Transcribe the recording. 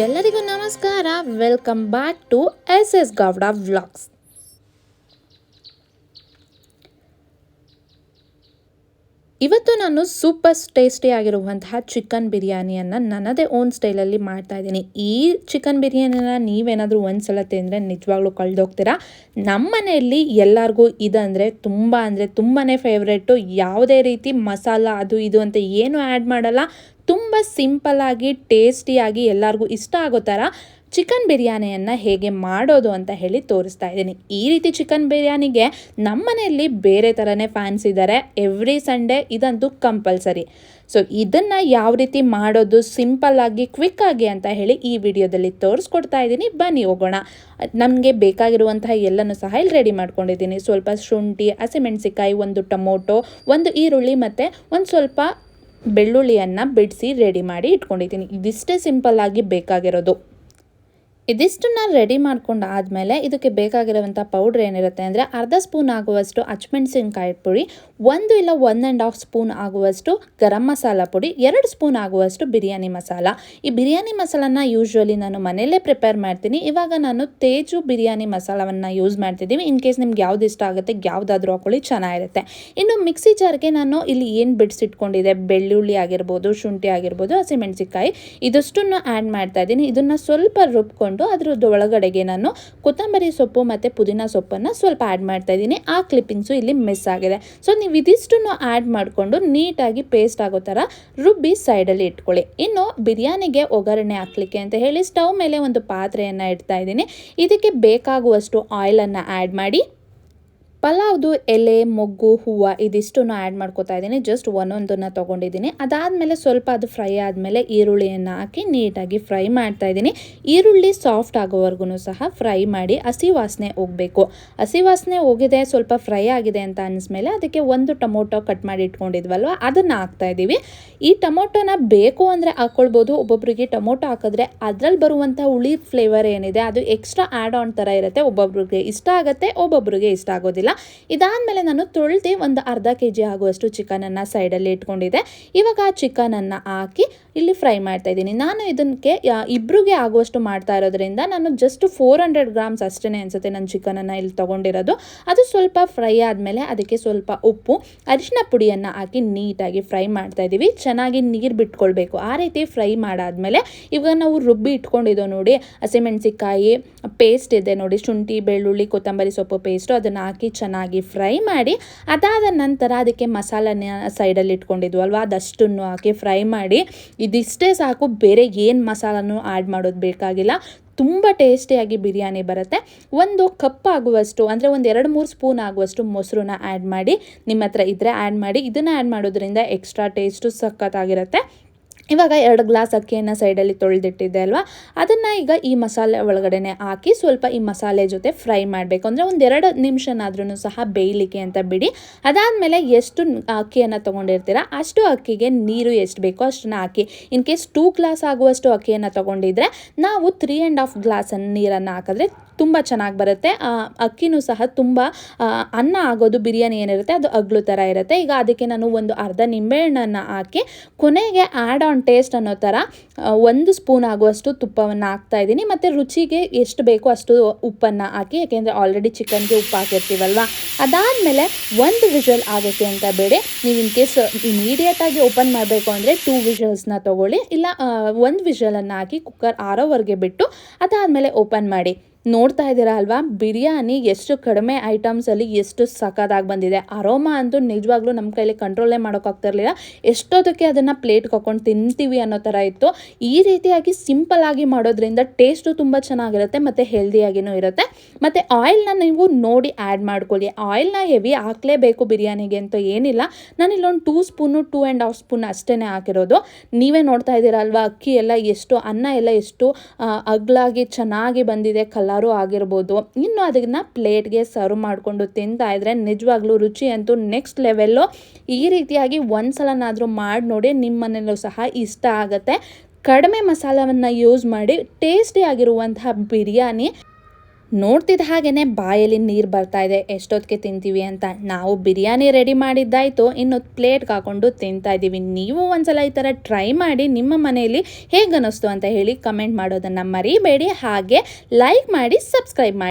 ಎಲ್ಲರಿಗೂ ನಮಸ್ಕಾರ. Welcome back to S S Gowda vlogs ಇವತ್ತು ನಾನು ಸೂಪರ್ ಟೇಸ್ಟಿ ಆಗಿರುವಂತಹ ಚಿಕನ್ ಬಿರಿಯಾನಿಯನ್ನು ನನ್ನದೇ ಓನ್ ಸ್ಟೈಲಲ್ಲಿ ಮಾಡ್ತಾ ಇದ್ದೀನಿ. ಈ ಚಿಕನ್ ಬಿರಿಯಾನಿನ ನೀವೇನಾದರೂ ಒಂದ್ಸಲ ತಿಂದರೆ ನಿಜವಾಗ್ಲೂ ಕಳೆದೋಗ್ತೀರಾ? ನಮ್ಮ ಮನೆಯಲ್ಲಿ ಎಲ್ಲರಿಗೂ ಇದಂದರೆ ತುಂಬ ಅಂದರೆ ತುಂಬಾ ಫೇವ್ರೇಟು ಯಾವುದೇ ರೀತಿ ಮಸಾಲ ಅದು ಇದು ಅಂತ ಏನು ಆ್ಯಡ್ ಮಾಡಲ್ಲ. ತುಂಬ ಸಿಂಪಲ್ಲಾಗಿ ಟೇಸ್ಟಿಯಾಗಿ ಎಲ್ಲರಿಗೂ ಇಷ್ಟ ಆಗೋ ಥರ ಚಿಕನ್ ಬಿರಿಯಾನಿಯನ್ನು ಹೇಗೆ ಮಾಡೋದು ಅಂತ ಹೇಳಿ ತೋರಿಸ್ತಾ ಇದ್ದೀನಿ. ಈ ರೀತಿ ಚಿಕನ್ ಬಿರಿಯಾನಿಗೆ ನಮ್ಮ ಮನೆಯಲ್ಲಿ ಬೇರೆ ಥರನೇ ಫ್ಯಾನ್ಸ್ ಇದ್ದಾರೆ ಎವ್ರಿ ಸಂಡೇ ಇದಂತೂ ಕಂಪಲ್ಸರಿ ಸೊ ಇದನ್ನು ಯಾವ ರೀತಿ ಮಾಡೋದು ಸಿಂಪಲ್ಲಾಗಿ ಕ್ವಿಕ್ಕಾಗಿ ಅಂತ ಹೇಳಿ ಈ ವಿಡಿಯೋದಲ್ಲಿ ತೋರಿಸ್ಕೊಡ್ತಾ ಇದ್ದೀನಿ. ಬನ್ನಿ ಹೋಗೋಣ. ನಮಗೆ ಬೇಕಾಗಿರುವಂತಹ ಎಲ್ಲನೂ ಸಹ ಇಲ್ಲಿ ರೆಡಿ ಮಾಡ್ಕೊಂಡಿದ್ದೀನಿ. ಸ್ವಲ್ಪ ಶುಂಠಿ ಹಸಿಮೆಣಸಿಕಾಯಿ ಒಂದು ಟೊಮೊಟೊ, ಒಂದು ಈರುಳ್ಳಿ ಮತ್ತು ಒಂದು ಸ್ವಲ್ಪ ಬೆಳ್ಳುಳ್ಳಿಯನ್ನು ಬಿಡಿಸಿ ರೆಡಿ ಮಾಡಿ ಇಟ್ಕೊಂಡಿದ್ದೀನಿ. ಇದಿಷ್ಟೇ ಸಿಂಪಲ್ಲಾಗಿ ಬೇಕಾಗಿರೋದು. ಇದಿಷ್ಟನ್ನ ರೆಡಿ ಮಾಡ್ಕೊಂಡು ಆದಮೇಲೆ ಇದಕ್ಕೆ ಬೇಕಾಗಿರುವಂಥ ಪೌಡ್ರ್ ಏನಿರುತ್ತೆ ಅಂದರೆ ಅರ್ಧ ಸ್ಪೂನ್ ಆಗುವಷ್ಟು ಹಚ್ಮೆಣಸಿನ್ಕಾಯಿ ಪುಡಿ, ಒಂದು ಇಲ್ಲ ಒನ್ ಆ್ಯಂಡ್ ಹಾಫ್ ಸ್ಪೂನ್ ಆಗುವಷ್ಟು ಗರಂ ಮಸಾಲ ಪುಡಿ, ಎರಡು ಸ್ಪೂನ್ ಆಗುವಷ್ಟು ಬಿರಿಯಾನಿ ಮಸಾಲ. ಈ ಬಿರಿಯಾನಿ ಮಸಾಲನ ಯೂಶ್ವಲಿ ನಾನು ಮನೆಯಲ್ಲೇ ಪ್ರಿಪೇರ್ ಮಾಡ್ತೀನಿ. ಇವಾಗ ನಾನು ತೇಜು ಬಿರಿಯಾನಿ ಮಸಾಲವನ್ನು ಯೂಸ್ ಮಾಡ್ತಿದ್ದೀವಿ ಇನ್ ಕೇಸ್ ನಿಮ್ಗೆ ಯಾವ್ದು ಇಷ್ಟ ಆಗುತ್ತೆ, ಯಾವುದಾದ್ರೂ ಹಾಕೊಳ್ಳಿ, ಚೆನ್ನಾಗಿರುತ್ತೆ. ಇನ್ನು ಮಿಕ್ಸಿ ಜಾರ್ಗೆ ನಾನು ಇಲ್ಲಿ ಏನು ಬಿಡಿಸಿಟ್ಕೊಂಡಿದೆ ಬೆಳ್ಳುಳ್ಳಿ ಆಗಿರ್ಬೋದು, ಶುಂಠಿ ಆಗಿರ್ಬೋದು, ಹಸಿಮೆಣಸಿನ್ಕಾಯಿ, ಇದಷ್ಟನ್ನು ಆ್ಯಡ್ ಮಾಡ್ತಾ ಇದ್ದೀನಿ. ಇದನ್ನು ಸ್ವಲ್ಪ ರುಬ್ಕೊಂಡು ಅದ್ರದ್ದು ಒಳಗಡೆಗೆ ನಾನು ಕೊತ್ತಂಬರಿ ಸೊಪ್ಪು ಮತ್ತು ಪುದೀನ ಸೊಪ್ಪನ್ನು ಸ್ವಲ್ಪ ಆ್ಯಡ್ ಮಾಡ್ತಾ ಇದ್ದೀನಿ. ಆ ಕ್ಲಿಪ್ಪಿಂಗ್ಸು ಇಲ್ಲಿ ಮಿಸ್ ಆಗಿದೆ. ಸೊ ನೀವು ಇದಿಷ್ಟನ್ನು ಆ್ಯಡ್ ಮಾಡಿಕೊಂಡು ನೀಟಾಗಿ ಪೇಸ್ಟ್ ಆಗೋ ಥರ ರುಬ್ಬಿ ಸೈಡಲ್ಲಿ ಇಟ್ಕೊಳ್ಳಿ. ಇನ್ನು ಬಿರಿಯಾನಿಗೆ ಒಗ್ಗರಣೆ ಹಾಕ್ಲಿಕ್ಕೆ ಅಂತ ಹೇಳಿ ಸ್ಟವ್ ಮೇಲೆ ಒಂದು ಪಾತ್ರೆಯನ್ನು ಇಡ್ತಾ ಇದ್ದೀನಿ. ಇದಕ್ಕೆ ಬೇಕಾಗುವಷ್ಟು ಆಯಿಲನ್ನು ಆ್ಯಡ್ ಮಾಡಿ. ಪಲಾವ್ದು ಎಲೆ, ಮೊಗ್ಗು, ಹೂವು ಇದಿಷ್ಟನ್ನು ಆ್ಯಡ್ ಮಾಡ್ಕೋತಾ ಇದ್ದೀನಿ. ಜಸ್ಟ್ ಒಂದೊಂದನ್ನು ತೊಗೊಂಡಿದ್ದೀನಿ. ಅದಾದಮೇಲೆ ಸ್ವಲ್ಪ ಅದು ಫ್ರೈ ಆದಮೇಲೆ ಈರುಳ್ಳಿಯನ್ನು ಹಾಕಿ ನೀಟಾಗಿ ಫ್ರೈ ಮಾಡ್ತಾ ಇದ್ದೀನಿ. ಈರುಳ್ಳಿ ಸಾಫ್ಟ್ ಆಗೋವರೆಗೂ ಸಹ ಫ್ರೈ ಮಾಡಿ ಹಸಿ ವಾಸನೆ ಹೋಗಬೇಕು. ಹಸಿ ವಾಸನೆ ಹೋಗಿದೆ, ಸ್ವಲ್ಪ ಫ್ರೈ ಆಗಿದೆ ಅಂತ ಅನಿಸ್ಮೇಲೆ ಅದಕ್ಕೆ ಒಂದು ಟೊಮೊಟೊ ಕಟ್ ಮಾಡಿ ಇಟ್ಕೊಂಡಿದ್ವಲ್ವ? ಅದನ್ನು ಹಾಕ್ತಾ ಇದ್ದೀವಿ. ಈ ಟೊಮೊಟೊನ ಬೇಕು ಅಂದರೆ ಹಾಕ್ಕೊಳ್ಬೋದು ಒಬ್ಬೊಬ್ಬರಿಗೆ ಟೊಮೊಟೊ ಹಾಕಿದ್ರೆ ಅದರಲ್ಲಿ ಬರುವಂಥ ಹುಳಿ ಫ್ಲೇವರ್ ಏನಿದೆ, ಅದು ಎಕ್ಸ್ಟ್ರಾ ಆ್ಯಡ್ ಆನ್ ಥರ ಇರುತ್ತೆ. ಒಬ್ಬೊಬ್ರಿಗೆ ಇಷ್ಟ ಆಗುತ್ತೆ, ಒಬ್ಬೊಬ್ರಿಗೆ ಇಷ್ಟ ಆಗೋದಿಲ್ಲ. ಇದಾದಮೇಲೆ ನಾನು ತೊಳೆದು ಒಂದು ಅರ್ಧ ಕೆ ಜಿ ಆಗುವಷ್ಟು ಚಿಕನನ್ನು ಸೈಡಲ್ಲಿ ಇಟ್ಕೊಂಡಿದ್ದೆ. ಇವಾಗ ಆ ಚಿಕನನ್ನು ಹಾಕಿ ಇಲ್ಲಿ ಫ್ರೈ ಮಾಡ್ತಾ ಇದ್ದೀನಿ. ನಾನು ಇದಕ್ಕೆ ಇಬ್ಬರಿಗೆ ಆಗುವಷ್ಟು ಮಾಡ್ತಾ ಇರೋದ್ರಿಂದ ನಾನು ಜಸ್ಟ್ ಫೋರ್ ಹಂಡ್ರೆಡ್ ಗ್ರಾಮ್ಸ್ ಅಷ್ಟೇ ಅನಿಸುತ್ತೆ ನಾನು ಚಿಕನನ್ನು ಇಲ್ಲಿ ತೊಗೊಂಡಿರೋದು. ಅದು ಸ್ವಲ್ಪ ಫ್ರೈ ಆದಮೇಲೆ ಅದಕ್ಕೆ ಸ್ವಲ್ಪ ಉಪ್ಪು ಅರಿಶಿನ ಪುಡಿಯನ್ನು ಹಾಕಿ ನೀಟಾಗಿ ಫ್ರೈ ಮಾಡ್ತಾ ಇದ್ದೀವಿ. ಚೆನ್ನಾಗಿ ನೀರು ಬಿಟ್ಕೊಳ್ಬೇಕು. ಆ ರೀತಿ ಫ್ರೈ ಮಾಡಾದಮೇಲೆ ಇವಾಗ ನಾವು ರುಬ್ಬಿ ಇಟ್ಕೊಂಡಿದ್ದೋ ನೋಡಿ ಹಸಿಮೆಣಸಿಕಾಯಿ ಪೇಸ್ಟ್ ಇದೆ ನೋಡಿ, ಶುಂಠಿ, ಬೆಳ್ಳುಳ್ಳಿ, ಕೊತ್ತಂಬರಿ ಸೊಪ್ಪು ಪೇಸ್ಟು ಅದನ್ನು ಹಾಕಿ ಚೆನ್ನಾಗಿ ಫ್ರೈ ಮಾಡಿ, ಅದಾದ ನಂತರ ಅದಕ್ಕೆ ಮಸಾಲನ ಸೈಡಲ್ಲಿ ಅಲ್ವಾ? ಅದಷ್ಟನ್ನು ಹಾಕಿ ಫ್ರೈ ಮಾಡಿ, ಇದಿಷ್ಟೇ ಸಾಕು, ಬೇರೆ ಏನು ಮಸಾಲನೂ ಆ್ಯಡ್ ಮಾಡೋದು ಬೇಕಾಗಿಲ್ಲ. ತುಂಬ ಟೇಸ್ಟಿಯಾಗಿ ಬಿರಿಯಾನಿ ಬರುತ್ತೆ. ಒಂದು ಕಪ್ ಆಗುವಷ್ಟು, ಅಂದರೆ ಒಂದು ಎರಡು ಮೂರು ಸ್ಪೂನ್ ಆಗುವಷ್ಟು ಮೊಸರನ್ನ ಆ್ಯಡ್ ಮಾಡಿ ನಿಮ್ಮ ಹತ್ರ ಇದ್ದರೆ ಆ್ಯಡ್ ಮಾಡಿ, ಇದನ್ನು ಆ್ಯಡ್ ಮಾಡೋದ್ರಿಂದ ಎಕ್ಸ್ಟ್ರಾ ಟೇಸ್ಟು ಸಖತ್ತಾಗಿರುತ್ತೆ. ಇವಾಗ ಎರಡು ಗ್ಲಾಸ್ ಅಕ್ಕಿಯನ್ನು ಸೈಡಲ್ಲಿ ತೊಳೆದಿಟ್ಟಿದ್ದೆ ಅಲ್ವಾ? ಅದನ್ನು ಈಗ ಈ ಮಸಾಲೆ ಒಳಗಡೆನೆ ಹಾಕಿ ಸ್ವಲ್ಪ ಈ ಮಸಾಲೆ ಜೊತೆ ಫ್ರೈ ಮಾಡಬೇಕು. ಅಂದರೆ ಒಂದು ಎರಡು ನಿಮಿಷನಾದ್ರೂ ಸಹ ಬೇಯಲಿಕ್ಕೆ ಅಂತ ಬಿಡಿ. ಅದಾದಮೇಲೆ ಎಷ್ಟು ಅಕ್ಕಿಯನ್ನು ತೊಗೊಂಡಿರ್ತೀರ ಅಷ್ಟು ಅಕ್ಕಿಗೆ ನೀರು ಎಷ್ಟು ಬೇಕೋ ಅಷ್ಟನ್ನು ಹಾಕಿ. ಇನ್ ಕೇಸ್ ಟೂ ಗ್ಲಾಸ್ ಆಗುವಷ್ಟು ಅಕ್ಕಿಯನ್ನು ತೊಗೊಂಡಿದ್ರೆ ನಾವು ತ್ರೀ ಆ್ಯಂಡ್ ಹಾಫ್ ಗ್ಲಾಸನ್ನು ನೀರನ್ನು ಹಾಕಿದ್ರೆ ತುಂಬ ಚೆನ್ನಾಗಿ ಬರುತ್ತೆ. ಅಕ್ಕಿನೂ ಸಹ ತುಂಬ ಅನ್ನ ಆಗೋದು ಬಿರಿಯಾನಿ ಏನಿರುತ್ತೆ ಅದು ಅಗ್ಲು ಥರ ಇರುತ್ತೆ. ಈಗ ಅದಕ್ಕೆ ನಾನು ಒಂದು ಅರ್ಧ ನಿಂಬೆಹಣ್ಣನ್ನು ಹಾಕಿ, ಕೊನೆಗೆ ಆ್ಯಡ್ ಆನ್ ಟೇಸ್ಟ್ ಅನ್ನೋ ಥರ ಒಂದು ಸ್ಪೂನ್ ಆಗುವಷ್ಟು ತುಪ್ಪವನ್ನು ಹಾಕ್ತಾ ಇದ್ದೀನಿ. ಮತ್ತು ರುಚಿಗೆ ಎಷ್ಟು ಬೇಕೋ ಅಷ್ಟು ಉಪ್ಪನ್ನು ಹಾಕಿ, ಯಾಕೆಂದರೆ ಆಲ್ರೆಡಿ ಚಿಕನ್ಗೆ ಉಪ್ಪು ಹಾಕಿರ್ತೀವಲ್ವ? ಅದಾದಮೇಲೆ ಒಂದು ವಿಷಲ್ ಆಗುತ್ತೆ ಅಂತ ಬೇಡಿ. ನೀವು ಇನ್ ಕೇಸ್ ಇಮಿಡಿಯೇಟಾಗಿ ಓಪನ್ ಮಾಡಬೇಕು ಅಂದರೆ ಟೂ ವಿಷಲ್ಸ್ನ ತೊಗೊಳ್ಳಿ. ಇಲ್ಲ ಒಂದು ವಿಷಲನ್ನು ಹಾಕಿ ಕುಕ್ಕರ್ ಆರೋವರೆಗೆ ಬಿಟ್ಟು, ಅದಾದಮೇಲೆ ಓಪನ್ ಮಾಡಿ. ನೋಡ್ತಾ ಇದ್ದೀರಾ ಅಲ್ವಾ? ಬಿರಿಯಾನಿ ಎಷ್ಟು ಕಡಿಮೆ ಐಟಮ್ಸಲ್ಲಿ ಎಷ್ಟು ಸಖತ್ತಾಗಿ ಬಂದಿದೆ. ಅರೋಮಾ ಅಂತೂ ನಿಜವಾಗ್ಲೂ ನಮ್ಮ ಕೈಲಿ ಕಂಟ್ರೋಲೇ ಮಾಡೋಕ್ಕಾಗ್ತಿರ್ಲಿಲ್ಲ ಎಷ್ಟೊತ್ತಕ್ಕೆ ಅದನ್ನು ಪ್ಲೇಟ್ಗೆ ಹಾಕೊಂಡು ತಿಂತೀವಿ ಅನ್ನೋ ಥರ ಇತ್ತು. ಈ ರೀತಿಯಾಗಿ ಸಿಂಪಲ್ಲಾಗಿ ಮಾಡೋದ್ರಿಂದ ಟೇಸ್ಟು ತುಂಬ ಚೆನ್ನಾಗಿರುತ್ತೆ, ಮತ್ತು ಹೆಲ್ದಿಯಾಗಿಯೂ ಇರುತ್ತೆ. ಮತ್ತು ಆಯಿಲ್ನ ನೀವು ನೋಡಿ ಆ್ಯಡ್ ಮಾಡ್ಕೊಳ್ಳಿ. ಆಯಿಲ್ನ ಹೆವಿ ಹಾಕಲೇಬೇಕು ಬಿರಿಯಾನಿಗೆ ಅಂತ ಏನಿಲ್ಲ. ನಾನು ಇಲ್ಲೊಂದು two spoon two and half spoon ಅಷ್ಟೇ ಹಾಕಿರೋದು. ನೀವೇ ನೋಡ್ತಾ ಇದ್ದೀರಾ ಅಲ್ವಾ? ಅಕ್ಕಿ ಎಲ್ಲ ಎಷ್ಟು, ಅನ್ನ ಎಲ್ಲ ಎಷ್ಟು ಅಗ್ಲಾಗಿ ಚೆನ್ನಾಗಿ ಬಂದಿದೆ ಕಲರ್ ಎಲ್ಲರೂ ಆಗಿರ್ಬೋದು. ಇನ್ನು ಅದನ್ನು ಪ್ಲೇಟ್ಗೆ ಸರ್ವ್ ಮಾಡಿಕೊಂಡು ತಿಂತಾ ಇದ್ರೆ ನಿಜವಾಗ್ಲೂ ರುಚಿ ಅಂತೂ ನೆಕ್ಸ್ಟ್ ಲೆವೆಲ್ಲು ಈ ರೀತಿಯಾಗಿ ಒಂದು ಸಲನಾದರೂ ಮಾಡಿ ನೋಡಿ ನಿಮ್ಮ ಮನೆಯಲ್ಲೂ ಸಹ ಇಷ್ಟ ಆಗುತ್ತೆ. ಕಡಿಮೆ ಮಸಾಲವನ್ನು ಯೂಸ್ ಮಾಡಿ ಟೇಸ್ಟಿ ಆಗಿರುವಂತಹ ಬಿರಿಯಾನಿ. ನೋಡ್ತಿದ್ದ ಹಾಗೇನೆ ಬಾಯಲ್ಲಿ ನೀರು ಬರ್ತಾ ಇದೆ, ಎಷ್ಟೊತ್ತಿಗೆ ತಿಂತೀವಿ ಅಂತ. ನಾವು ಬಿರಿಯಾನಿ ರೆಡಿ ಮಾಡಿದ್ದಾಯಿತು ಇನ್ನು ಪ್ಲೇಟ್ಗೆ ಹಾಕೊಂಡು ತಿಂತಾ ಇದ್ದೀವಿ. ನೀವು ಒಂದ್ಸಲ ಈ ಥರ ಟ್ರೈ ಮಾಡಿ ನಿಮ್ಮ ಮನೆಯಲ್ಲಿ ಹೇಗೆ ಅನ್ನಿಸ್ತು ಅಂತ ಹೇಳಿ ಕಮೆಂಟ್ ಮಾಡೋದನ್ನು ಮರಿಬೇಡಿ. ಹಾಗೆ ಲೈಕ್ ಮಾಡಿ ಸಬ್ಸ್ಕ್ರೈಬ್ ಮಾಡಿ.